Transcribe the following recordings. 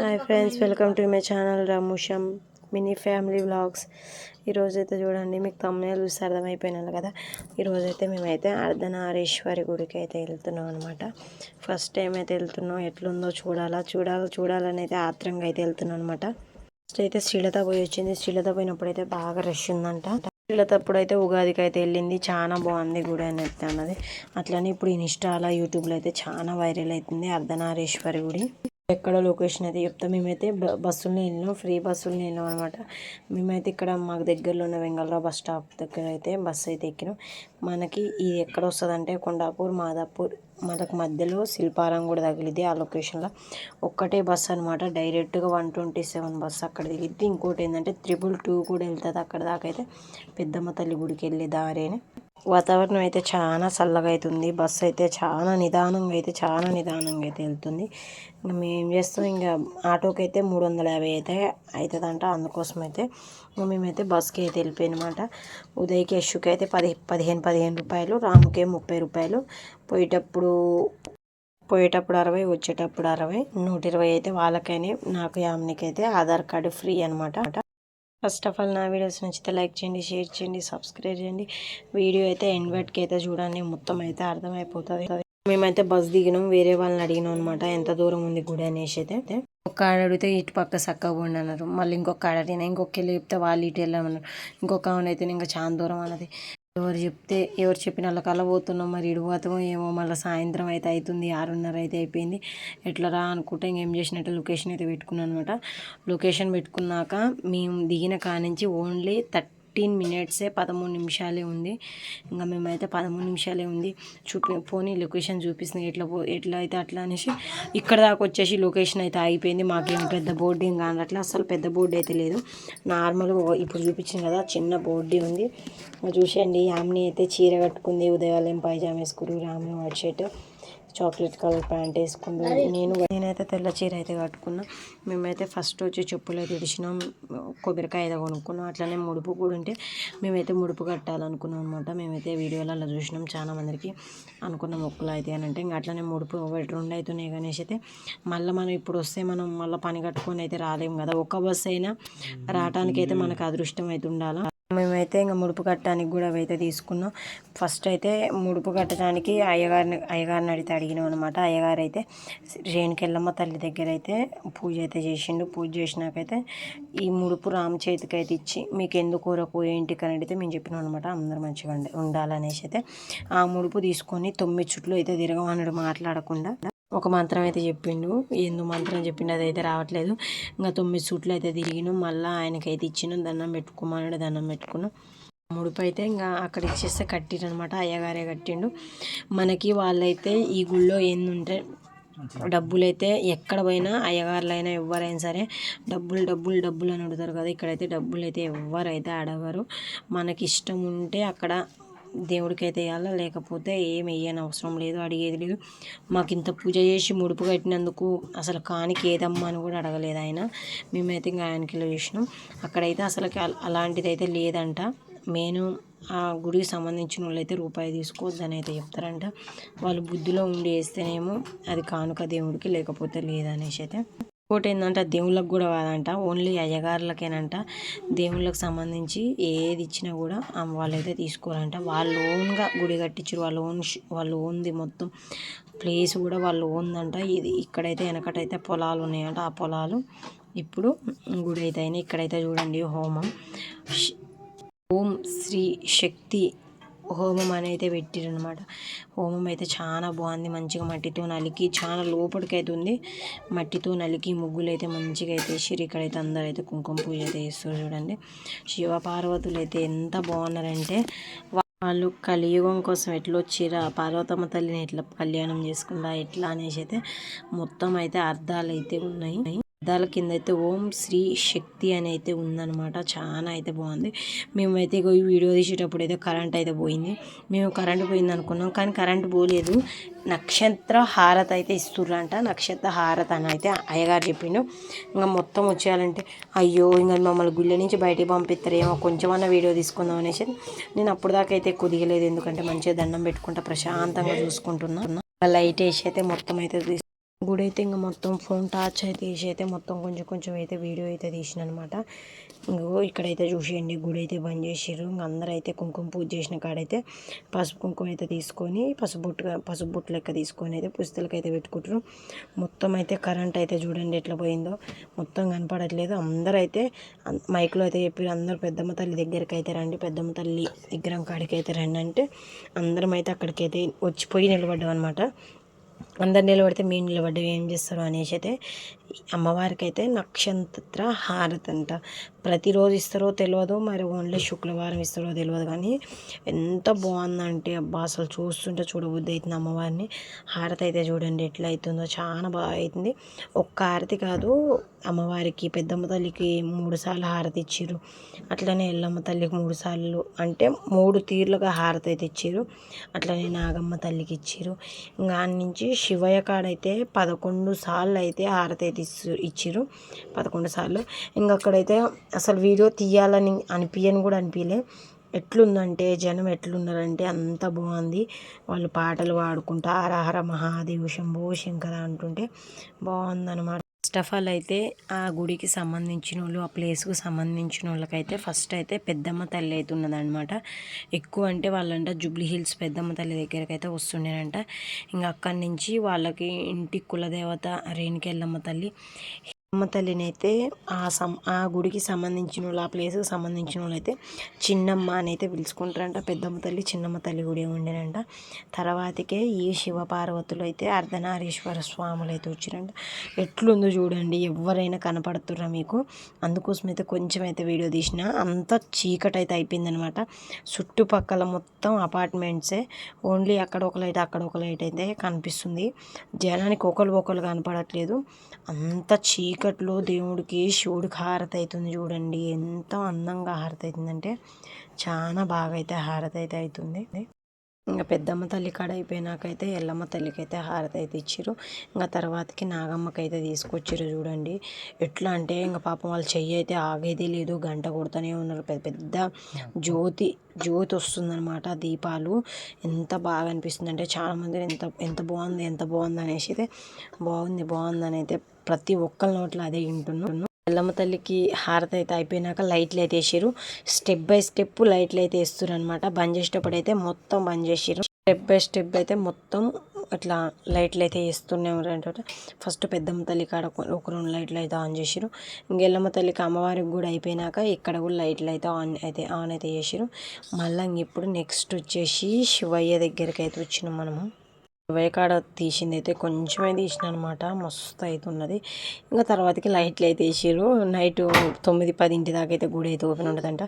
Hi friends welcome to my channel రాముషం mini family vlogs. ఈరోజైతే చూడండి మీకు తమ్మునే చూస్తే అర్థమైపోయినాను కదా. ఈరోజైతే మేమైతే అర్ధనారీశ్వరి గుడికి అయితే వెళ్తున్నాం అనమాట ఫస్ట్ టైం అయితే వెళ్తున్నాం. ఎట్లుందో చూడాలా చూడాలి చూడాలని అయితే ఆత్రంగా అయితే వెళ్తున్నాం అనమాట ఫస్ట్ అయితే శ్రీలత పోయి వచ్చింది. శ్రీలత పోయినప్పుడు అయితే బాగా రష్ ఉందంట. శ్రీలత అయితే ఉగాదికి అయితే వెళ్ళింది. చాలా బాగుంది గుడి అని అయితే అన్నది. అట్లనే ఇప్పుడు ఇన్స్టాలో యూట్యూబ్లో అయితే చాలా వైరల్ అవుతుంది అర్ధనారీశ్వరి గుడి. ఎక్కడ లొకేషన్ అయితే చెప్తాం. మేమైతే బ- బస్సుల్లో వెళ్ళినాం ఫ్రీ బస్సుల్లో వెళ్ళినాం అనమాట. మేమైతే ఇక్కడ మాకు దగ్గరలో ఉన్న వెంగళరావు బస్ స్టాప్ దగ్గర అయితే బస్సు అయితే ఎక్కినాం. మనకి ఇది ఎక్కడ వస్తుంది అంటే కొండాపూర్ మాదాపూర్. మనకు మధ్యలో శిల్పారం కూడా తగిలింది ఆ లొకేషన్లో ఒక్కటే బస్ అనమాట. డైరెక్ట్గా వన్ ట్వంటీ సెవెన్ బస్ అక్కడ దిగిద్ది. ఇంకోటి ఏంటంటే త్రిపుల్ టూ కూడా వెళ్తుంది అక్కడ దాకా అయితే పెద్దమ్మ తల్లి గుడికి వెళ్ళే దారేనే వాతావరణం అయితే చాలా చల్లగా అవుతుంది బస్సు అయితే చాలా నిదానంగా అయితే చాలా నిదానంగా అయితే వెళ్తుంది. ఇంకా మేము ఏం చేస్తాం ఇంకా ఆటోకి అయితే మూడు వందల యాభై అయితే అవుతుందంట అందుకోసం అయితే మేమైతే బస్కి అయితే వెళ్ళిపోయినమాట. ఉదయ్కి యశుకి అయితే పది పదిహేను పదిహేను రూపాయలు రాముకే ముప్పై రూపాయలు. పోయేటప్పుడు పోయేటప్పుడు అరవై వచ్చేటప్పుడు అరవై. నూట ఇరవై అయితే వాళ్ళకైనా నాకు యామ్నికి అయితే ఆధార్ కార్డు ఫ్రీ అనమాట ఫస్ట్ ఆఫ్ ఆల్ నా వీడియోస్ నచ్చితే లైక్ చేయండి షేర్ చేయండి సబ్స్క్రైబ్ చేయండి. వీడియో అయితే ఎండ్ వరకు అయితే చూడండి మొత్తం అయితే అర్థమైపోతుంది. మేమైతే బస్ దిగినాం వేరే వాళ్ళని అడిగినాం అనమాట ఎంత దూరం ఉంది గుడి అనేసి అయితే. ఒక ఆడ అడిగితే ఇటు పక్క చక్కగా ఉండి అన్నారు. మళ్ళీ ఇంకొక ఆడ అడిగినా ఇంకొక చెప్తే వాళ్ళు ఇటు వెళ్ళమన్నారు. ఇంకొక ఆమె అయితే ఇంకా చాలా దూరం అన్నది. ఎవరు చెప్తే ఎవరు చెప్పిన వాళ్ళ కళ్ళ పోతున్నాం మరి ఇడు ఏమో మళ్ళీ సాయంత్రం అయితే అవుతుంది ఆరున్నర అయితే అయిపోయింది. ఎట్లా రా అనుకుంటే ఇంకేం చేసినట్టు లొకేషన్ అయితే పెట్టుకున్నాను అనమాట లొకేషన్ పెట్టుకున్నాక మేము దిగిన కానించి ఓన్లీ థర్టీ ఫిఫ్టీన్ మినిట్సే పదమూడు నిమిషాలే ఉంది. ఇంకా మేమైతే పదమూడు నిమిషాలే ఉంది. చూపి పోనీ లొకేషన్ చూపిస్తుంది ఎట్లా పో ఎట్లా అయితే అట్లా అనేసి ఇక్కడ దాకా వచ్చేసి లొకేషన్ అయితే ఆగిపోయింది. మాకేం పెద్ద బోర్డు ఏం కానీ అట్లా అసలు పెద్ద బోర్డు అయితే లేదు. నార్మల్గా ఇప్పుడు చూపించింది కదా చిన్న బోర్డు ఉంది. చూసేయండి. యామ్ని అయితే చీర కట్టుకుంది ఉదయాలయం పైజామా వేసుకురు Ramu white shirt chocolate colour pant వేసుకుంది నేను నేనైతే తెల్ల చీర అయితే కట్టుకున్నా. మేమైతే ఫస్ట్ వచ్చి చెప్పులు అయితే ఇడిచినాం. కొబ్బరికాయ అయితే కొనుక్కున్నాం. అట్లనే ముడుపు కూడా ఉంటే మేమైతే ముడుపు కట్టాలనుకున్నాం అనమాట మేమైతే వీడియోలలో చూసినాం చాలా మందికి అనుకున్న మొక్కులు అయితే అని అంటే ఇంకా అట్లనే ముడుపు ఒకటి రెండు అవుతున్నాయి కానీ అయితే మళ్ళీ మనం ఇప్పుడు వస్తే మనం మళ్ళీ పని కట్టుకొని అయితే రాలేము కదా. ఒక్క బస్సు అయినా రావడానికి అయితే మనకు అదృష్టం అయితే ఉండాలి? అయితే ఇంకా ముడుపు కట్టడానికి కూడా అయితే తీసుకున్నాం. ఫస్ట్ అయితే ముడుపు కట్టడానికి అయ్యగారిని అయ్యగారిని అడిగితే అడిగినాం అనమాట అయ్యగారు అయితే రేణుకెళ్ళమ్మ తల్లి దగ్గర అయితే పూజ అయితే చేసిండు. పూజ చేసినాకైతే ఈ ముడుపు రామ్ చేతికి అయితే ఇచ్చి మీకు ఎందుకు కూరకు ఏంటికి అని అడిగితే మేము చెప్పినాం అనమాట అందరూ మంచిగా ఉండాలనేసి అయితే ఆ ముడుపు తీసుకొని తొమ్మిది చుట్లు అయితే తిరగమన్నాడు మాట్లాడకుండా. ఒక మంత్రం అయితే చెప్పిండు. ఎందు మంత్రం చెప్పిండు అదైతే రావట్లేదు. ఇంకా తొమ్మిది సూట్లు అయితే తిరిగినాం. మళ్ళీ ఆయనకైతే ఇచ్చిన. దండం పెట్టుకోమన్నాడు. దండం పెట్టుకున్నాం. ముడుపు అయితే ఇంకా అక్కడ ఇచ్చేస్తే అనమాట అయ్యగారే కట్టిండు. మనకి వాళ్ళైతే ఈ గుళ్ళో ఏందుంటే డబ్బులు అయితే ఎక్కడ పోయినా అయ్యగారులైనా ఎవరైనా సరే డబ్బులు డబ్బులు డబ్బులు అని అడుగుతారు కదా. ఇక్కడైతే డబ్బులు అయితే ఎవరైతే అడగరు. మనకి ఇష్టం ఉంటే అక్కడ దేవుడికైతే అయితే వేయాలా లేకపోతే ఏం వేయని అవసరం లేదు అడిగేది లేదు. మాకు ఇంత పూజ చేసి ముడుపు కట్టినందుకు అసలు కానికి ఏదమ్మా అని కూడా అడగలేదు ఆయన. మేమైతే ఇంకా ఆయనకి చేసినాం. అక్కడైతే అసలుకి అల- అలాంటిది అయితే లేదంట. మెయిన్ ఆ గుడికి సంబంధించిన వాళ్ళు అయితే రూపాయి తీసుకోవద్దని అయితే చెప్తారంట. వాళ్ళు బుద్ధిలో ఉండి వేస్తేనేమో అది కానుక దేవుడికి లేకపోతే లేదనేసి అయితే. ఇంకోటి ఏంటంటే దేవుళ్ళకి కూడా కాదంట ఓన్లీ అయ్యగారులకేనంట. దేవుళ్ళకి సంబంధించి ఏది ఇచ్చినా కూడా వాళ్ళైతే తీసుకోరంట. వాళ్ళు ఓన్గా గుడి కట్టించారు వాళ్ళు ఓన్ వాళ్ళు ఓన్ది మొత్తం ప్లేస్ కూడా వాళ్ళు ఓన్దంట. ఇది ఇక్కడైతే వెనకటైతే పొలాలు ఉన్నాయంట. ఆ పొలాలు ఇప్పుడు గుడి అయితే అయినా ఇక్కడైతే చూడండి హోమం. ఓం శ్రీ శక్తి హోమం అనేది అయితే పెట్టిరనమాట హోమం అయితే చాలా బాగుంది మంచిగా మట్టితో నలికి చాలా లోపలికి అయితే ఉంది. మట్టితో నలికి ముగ్గులు అయితే మంచిగా అయితే వేసిర్రు. ఇక్కడైతే అందరూ అయితే కుంకుమ పూజ అయితే చేస్తారు చూడండి. శివ పార్వతులు అయితే ఎంత బాగున్నారంటే వాళ్ళు కలియుగం కోసం ఎట్లా వచ్చిరా పార్వతమ్మ తల్లిని ఎట్లా కళ్యాణం చేసుకుందా ఎట్లా అనేసి అయితే మొత్తం అయితే అర్థాలు అయితే ఉన్నాయి. అద్దాల కింద అయితే ఓం శ్రీ శక్తి అని అయితే ఉందన్నమాట. చాలా అయితే బాగుంది. మేమైతే ఈ వీడియో తీసేటప్పుడు అయితే కరెంట్ అయితే పోయింది. మేము కరెంట్ పోయింది అనుకున్నాం. కానీ కరెంట్ పోలేదు. నక్షత్ర హారత అయితే ఇస్తుర్రంట. నక్షత్ర హారత అని అయితే అయ్యగారు చెప్పిండు. ఇంకా మొత్తం వచ్చేయాలంటే అయ్యో ఇంకా మమ్మల్ని గుళ్ళ నుంచి బయటికి పంపిస్తారేమో కొంచెమన్నా వీడియో తీసుకుందాం అనేసి నేను అప్పుడు దాకా అయితే కుదిగలేదు ఎందుకంటే మంచిగా దండం పెట్టుకుంటా ప్రశాంతంగా చూసుకుంటున్నా. లైట్ వేసి అయితే మొత్తం అయితే తీసుకు గుడి అయితే ఇంకా మొత్తం ఫోన్ టార్చ్ అయితే తీసి అయితే మొత్తం కొంచెం కొంచెం అయితే వీడియో అయితే తీసిన అనమాట ఇంకో ఇక్కడైతే చూసేయండి గుడి అయితే బంద్ చేసారు ఇంక అందరూ అయితే కుంకుమ పూజ చేసిన కాడైతే పసుపు కుంకుమ అయితే తీసుకొని పసుపు బొట్టుగా పసుపు బొట్టు లెక్క తీసుకొని అయితే పుస్తలకి అయితే పెట్టుకుంటారు. మొత్తం అయితే కరెంట్ అయితే చూడండి ఎట్లా పోయిందో. మొత్తం కనపడట్లేదు. అందరూ అయితే మైక్లో అయితే చెప్పారు అందరూ పెద్దమ్మ తల్లి దగ్గరికి అయితే రండి పెద్దమ్మ తల్లి విగ్రహం కాడికి అయితే రండి అంటే అందరం అయితే అక్కడికి అయితే వచ్చిపోయి నిలబడ్డాం అనమాట అందరు నిలబడితే మేము నిలబడ్డం ఏం చేస్తారు అనేసి అయితే అమ్మవారికి అయితే నక్షత్ర హారతి అంట ప్రతిరోజు ఇస్తారో తెలియదు మరి ఓన్లీ శుక్రవారం ఇస్తారో తెలియదు కానీ ఎంత బాగుందంటే అబ్బా! అసలు చూస్తుంటే చూడబుద్ధి అవుతుంది అమ్మవారిని. హారతి అయితే చూడండి ఎట్లా అవుతుందో. చాలా బాగా అవుతుంది. ఒక్క హారతి కాదు అమ్మవారికి పెద్దమ్మ తల్లికి మూడు సార్లు హారతి ఇచ్చారు అట్లనే ఎల్లమ్మ తల్లికి మూడు సార్లు అంటే మూడు తీర్లుగా హారతి అయితే ఇచ్చారు అట్లనే నాగమ్మ తల్లికి ఇచ్చారు ఇంకా నుంచి శివయ్య కాడైతే పదకొండు సార్లు అయితే హారతి అయితే ఇచ్చు పదకొండు సార్లు. ఇంకా అక్కడైతే అసలు వీడియో తీయాలని అనిపించని కూడా అనిపించలే ఎట్లుందంటే జనం ఎట్లున్నారంటే అంత బాగుంది. వాళ్ళు పాటలు పాడుకుంటా హరహర మహాదేవ్ శంభో శంకర అంటుంటే బాగుందన్నమాట. ఫస్ట్ ఆఫ్ ఆల్ అయితే ఆ గుడికి సంబంధించిన వాళ్ళు ఆ ప్లేస్కు సంబంధించిన వాళ్ళకైతే ఫస్ట్ అయితే పెద్దమ్మ తల్లి అయితే ఉన్నదన్నమాట. ఎక్కువ అంటే వాళ్ళంట జూబ్లీ హిల్స్ పెద్దమ్మ తల్లి దగ్గరికి అయితే వస్తుండేనంట. ఇంకా అక్కడి నుంచి వాళ్ళకి ఇంటి కులదేవత రేణుకెళ్ళమ్మ తల్లి అమ్మ తల్లిని అయితే ఆ సం ఆ గుడికి సంబంధించిన వాళ్ళు ఆ ప్లేస్కి సంబంధించిన వాళ్ళు అయితే చిన్నమ్మ అని అయితే పిలుచుకుంటారంట. పెద్దమ్మ తల్లి చిన్నమ్మ తల్లి గుడి ఉండేనంట. తర్వాతకే ఈ శివపార్వతులు అయితే అర్ధనారీశ్వర స్వాములు అయితే వచ్చిరంట. ఎట్లుందో చూడండి ఎవరైనా కనపడుతుర్రా మీకు. అందుకోసం అయితే కొంచెం అయితే వీడియో తీసిన అంత చీకటి అయితే అయిపోయిందనమాట. చుట్టుపక్కల మొత్తం అపార్ట్మెంట్సే. ఓన్లీ అక్కడ ఒక లైట్ అక్కడ ఒక లైట్ అయితే కనిపిస్తుంది. జనానికి ఒకరు ఒకరు కనపడట్లేదు. అంత చీకట్లో దేవుడికి శివుడికి హారతి అవుతుంది చూడండి. ఎంత అందంగా హారతి అవుతుందంటే చాలా బాగా అయితే హారతి అయితే అవుతుంది ఇంకా పెద్దమ్మ తల్లి కాడ అయిపోయినాకైతే ఎల్లమ్మ తల్లికి అయితే హారతి అయితే ఇచ్చారు ఇంకా తర్వాతకి నాగమ్మకి అయితే తీసుకొచ్చిర్రు చూడండి. ఎట్లా అంటే ఇంకా పాపం వాళ్ళ చెయ్యి అయితే ఆగేది లేదు గంట కొడుతూనే ఉన్నారు. పెద్ద పెద్ద జ్యోతి జ్యోతి వస్తుందన్నమాట దీపాలు. ఎంత బాగా అనిపిస్తుంది అంటే చాలామంది ఎంత ఎంత బాగుంది ఎంత బాగుంది అనేసి అయితే బాగుంది బాగుంది అని అయితే ప్రతి ఒక్కరి నోట్లో అదే వింటున్నాను ఎల్లమ్మ తల్లికి హారతి అయితే అయిపోయినాక లైట్లు అయితే వేసారు స్టెప్ బై స్టెప్ లైట్లు అయితే వేస్తారు అనమాట బంద్ చేసేటప్పుడు అయితే మొత్తం బంద్ చేసారు స్టెప్ బై స్టెప్ అయితే మొత్తం అట్లా లైట్లు అయితే వేస్తూనే ఉంటారు ఫస్ట్ పెద్దమ్మ తల్లి కాడ ఒక- ఒక రెండు లైట్లు అయితే ఆన్ చేసారు ఇంకెల్లమ్మ తల్లికి అమ్మవారికి కూడా అయిపోయినాక ఇక్కడ కూడా లైట్లు అయితే ఆన్ అయితే ఆన్ అయితే చేసారు మళ్ళీ ఇప్పుడు నెక్స్ట్ వచ్చేసి శివయ్య దగ్గరికి అయితే వచ్చినాం మనము. వేకాడ కాడ తీసింది అయితే కొంచెమే తీసిన అనమాట మస్తు అవుతున్నది ఇంకా తర్వాతకి లైట్లు అయితే వేసారు నైట్ తొమ్మిది పదింటి దాకా అయితే గుడి అయితే ఓపెన్ ఉండదంట.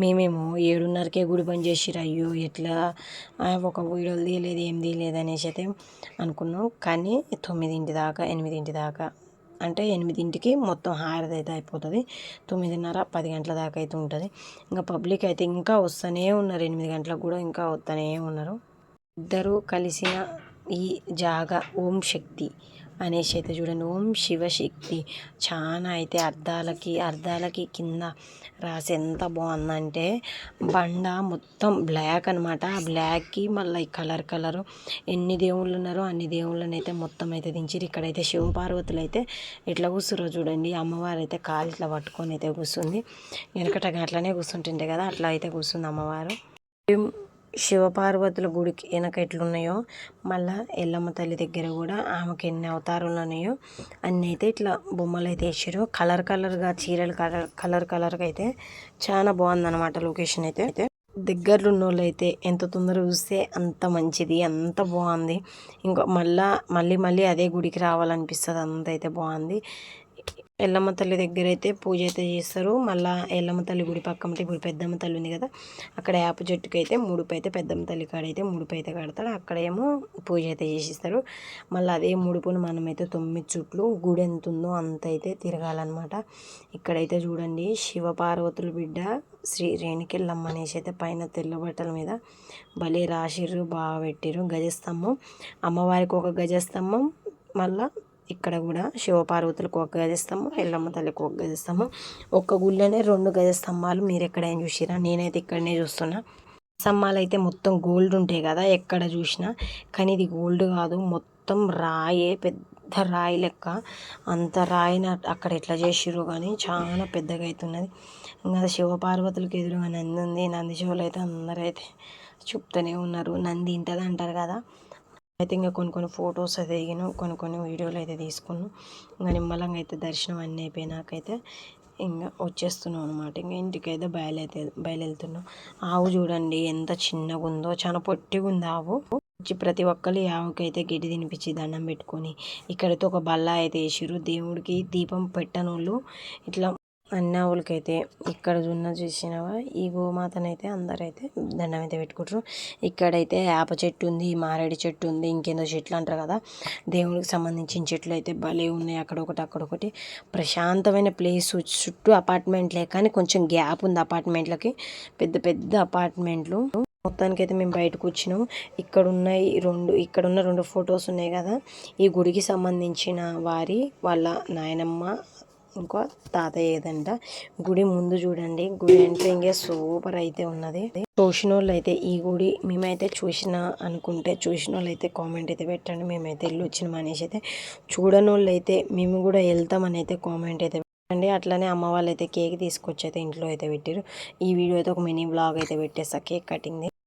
మేమేమో ఏడున్నరకే గుడి బంద్ చేసిరు అయ్యో ఎట్లా? ఒక వీడియోలు తీయలేదు ఏం తీయలేదు అనేసి అయితే అనుకున్నాం. కానీ తొమ్మిదింటి దాకా ఎనిమిదింటి దాకా అంటే ఎనిమిదింటికి మొత్తం హారది అయితే అయిపోతుంది. తొమ్మిదిన్నర పది గంటల దాకా అయితే ఉంటుంది. ఇంకా పబ్లిక్ అయితే ఇంకా వస్తూనే ఉన్నారు. ఎనిమిది గంటలకు కూడా ఇంకా వస్తూనే ఉన్నారు. ఇద్దరు కలిసిన ఈ జాగా ఓం శక్తి అనేసి అయితే చూడండి. ఓం శివశక్తి చాలా అయితే అర్థాలకి అర్థాలకి కింద రాసి ఎంత బాగుందంటే బండ మొత్తం బ్లాక్ అనమాట ఆ బ్లాక్కి మళ్ళీ కలర్ కలరు. ఎన్ని దేవుళ్ళు ఉన్నారో అన్ని దేవుళ్ళని అయితే మొత్తం అయితే దించిరు ఇక్కడైతే శివపార్వతులు అయితే ఎట్లా కూర్చురో చూడండి. అమ్మవారు అయితే కాలు ఇట్లా పట్టుకొని అయితే కూర్చుంది వెనకట అట్లనే కూర్చుంటుంటే కదా అట్లా అయితే కూర్చుంది అమ్మవారు. శివపార్వతుల గుడికి వెనక ఎట్లున్నాయో మళ్ళా ఎల్లమ్మ తల్లి దగ్గర కూడా ఆమెకి ఎన్ని అవతారాలు ఉన్నాయో అన్నీ అయితే ఇట్లా బొమ్మలు అయితే వేసారు కలర్ కలర్గా చీరలు కలర్ కలర్ కలర్గా అయితే చాలా బాగుందన్నమాట లొకేషన్ అయితే. అయితే దగ్గరలో ఉన్న వాళ్ళు అయితే ఎంత తొందరగా చూస్తే అంత మంచిది అంత బాగుంది. ఇంకా మళ్ళా మళ్ళీ మళ్ళీ అదే గుడికి రావాలనిపిస్తుంది అంత అయితే బాగుంది. ఎల్లమ్మ తల్లి దగ్గర అయితే పూజ అయితే చేస్తారు. మళ్ళీ ఎల్లమ్మ తల్లి గుడి పక్కమంటే ఇప్పుడు పెద్దమ్మ తల్లి ఉంది కదా అక్కడ యాప చెట్టుకి అయితే ముడుపు అయితే పెద్దమ్మ తల్లి కాడైతే ముడుపు అయితే కడతాడు అక్కడేమో పూజ అయితే చేసిస్తారు. మళ్ళీ అదే ముడుపును మనమైతే తొమ్మిది చుట్లు గుడి ఎంత ఉందో అంత అయితే తిరగాలన్నమాట. ఇక్కడైతే చూడండి శివపార్వతుల బిడ్డ శ్రీ రేణుకెళ్ళమ్మ అనేసి అయితే పైన తెల్ల బట్టల మీద భలే రాసిర్రు బాగా పెట్టిర్రు గజస్తంభం. అమ్మవారికి ఒక గజస్తంభం మళ్ళీ ఇక్కడ కూడా శివపార్వతులకు ఒక గజస్తంభం ఎల్లమ్మ తల్లికి ఒక గజస్తంభం ఒక్క గుళ్ళనే రెండు గజ స్తంభాలు మీరు ఎక్కడైనా చూసిరా? నేనైతే ఇక్కడనే చూస్తున్నా. స్తంభాలు అయితే మొత్తం గోల్డ్ ఉంటాయి కదా ఎక్కడ చూసినా. కానీ ఇది గోల్డ్ కాదు మొత్తం రాయే పెద్ద పెద్ద రాయి లెక్క. అంత రాయిన అక్కడ ఎట్లా చేసిర్రు కానీ చాలా పెద్దగా అవుతున్నది ఇంకా శివపార్వతులకు ఎదురుగా నంది ఉంది. నంది చెవులు అయితే అందరూ అయితే చెప్తూనే ఉన్నారు. నంది ఇంటది అంటారు కదా. అయితే ఇంకా కొన్ని కొన్ని ఫొటోస్ అయితే దిగాను కొన్ని కొన్ని వీడియోలు అయితే తీసుకున్నాం. ఇంకా నిమ్మలంగా అయితే దర్శనం అన్నీ అయిపోయినాకైతే ఇంకా వచ్చేస్తున్నాం అనమాట ఇంకా ఇంటికైతే బయలుదేరి బయలుదేరుతున్నాం. ఆవు చూడండి ఎంత చిన్నగా ఉందో చాలా పొట్టిగా ఉంది ఆవు. వచ్చి ప్రతి ఒక్కరు ఈ ఆవుకైతే గిడ్డి తినిపించి దండం పెట్టుకొని ఇక్కడైతే ఒక బల్ల అయితే వేసిరు దేవుడికి దీపం పెట్టనోళ్ళు ఇట్లా అన్ని ఆవులకైతే ఇక్కడ ఉన్న చూసినవా? ఈ గోమాతనైతే అందరైతే దండం అయితే పెట్టుకుంటారు ఇక్కడైతే వేప చెట్టు ఉంది మారేడు చెట్టు ఉంది ఇంకేందో చెట్లు అంటారు కదా. దేవుడికి సంబంధించిన చెట్లు అయితే భలే ఉన్నాయి. అక్కడ ఒకటి అక్కడ ఒకటి. ప్రశాంతమైన ప్లేస్. చుట్టూ అపార్ట్మెంట్లే కానీ కొంచెం గ్యాప్ ఉంది అపార్ట్మెంట్లకి. పెద్ద పెద్ద అపార్ట్మెంట్లు. మొత్తానికి అయితే మేము బయటకు వచ్చినాం ఇక్కడ ఉన్నాయి రెండు ఇక్కడ ఉన్న రెండు ఫొటోస్ ఉన్నాయి కదా. ఈ గుడికి సంబంధించిన వారి వాళ్ళ నాయనమ్మ ఇంకో తాతయ్య ఏదంట? గుడి ముందు చూడండి. గుడి ఎంట్రింగ్ సూపర్ అయితే ఉన్నది. చూసిన వాళ్ళు అయితే ఈ గుడి మేమైతే చూసిన అనుకుంటే చూసిన వాళ్ళు అయితే కామెంట్ అయితే పెట్టండి. మేమైతే వెళ్ళి వచ్చిన మనిషి అయితే చూడని వాళ్ళు అయితే మేము కూడా వెళ్తామని అయితే కామెంట్ అయితే పెట్టండి. అట్లనే అమ్మ వాళ్ళు అయితే కేక్ తీసుకొచ్చి అయితే ఇంట్లో అయితే పెట్టారు ఈ వీడియో అయితే ఒక మినీ బ్లాగ్ అయితే పెట్టేస్తా కేక్ కటింగ్ది